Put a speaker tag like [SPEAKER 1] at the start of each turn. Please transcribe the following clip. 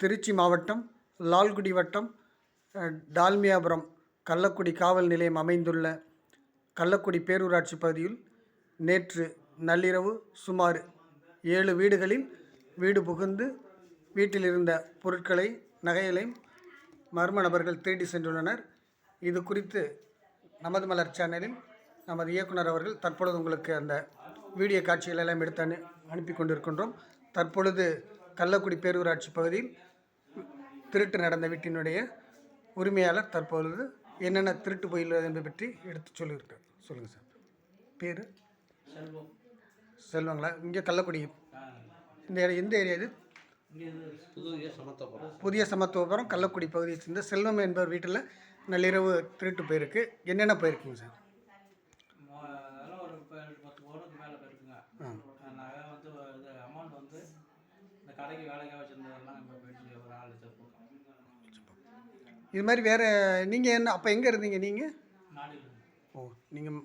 [SPEAKER 1] திருச்சி மாவட்டம் லால்குடி வட்டம் டால்மியாபுரம் கள்ளக்குடி காவல் நிலையம் அமைந்துள்ள கள்ளக்குடி பேரூராட்சி பகுதியில் நேற்று நள்ளிரவு சுமார் ஏழு வீடுகளில் வீடு புகுந்து வீட்டில் இருந்த பொருட்களை நகைகளையும் மர்ம நபர்கள் திருடி சென்றுள்ளனர். இது குறித்து நமது மலர் சேனலில் நமது இயக்குனர் அவர்கள் தற்பொழுது உங்களுக்கு அந்த வீடியோ காட்சிகள் எல்லாம் எடுத்து அனு அனுப்பி கொண்டிருக்கின்றோம். தற்பொழுது கள்ளக்குடி பேரூராட்சி பகுதியில் திருட்டு நடந்த வீட்டினுடைய உரிமையாளர் தற்பொழுது என்னென்ன திருட்டு போயுள்ளது என்பதை பற்றி எடுத்து சொல்லியிருக்கார். சொல்லுங்கள் சார். பேர்?
[SPEAKER 2] செல்வம்.
[SPEAKER 1] செல்வங்களா? இங்கே கள்ளக்குடி. இந்த ஏரியா எந்த ஏரியா இது? புதிய சமத்துவபுரம் கள்ளக்குடி பகுதியை சேர்ந்த செல்வம் என்பவர் வீட்டில் நள்ளிரவு திருட்டு போயிருக்கு. என்னென்ன போயிருக்குங்க சார்?
[SPEAKER 2] கடைக்கு வேலைக்காக வச்சுருந்ததெல்லாம் நம்ம போயிடுச்சு ஒரு நாலு லட்சம் பக்கம்
[SPEAKER 1] இது மாதிரி வேறு நீங்கள் என்ன அப்போ எங்கே இருந்தீங்க நீங்கள் ஓ நீங்கள்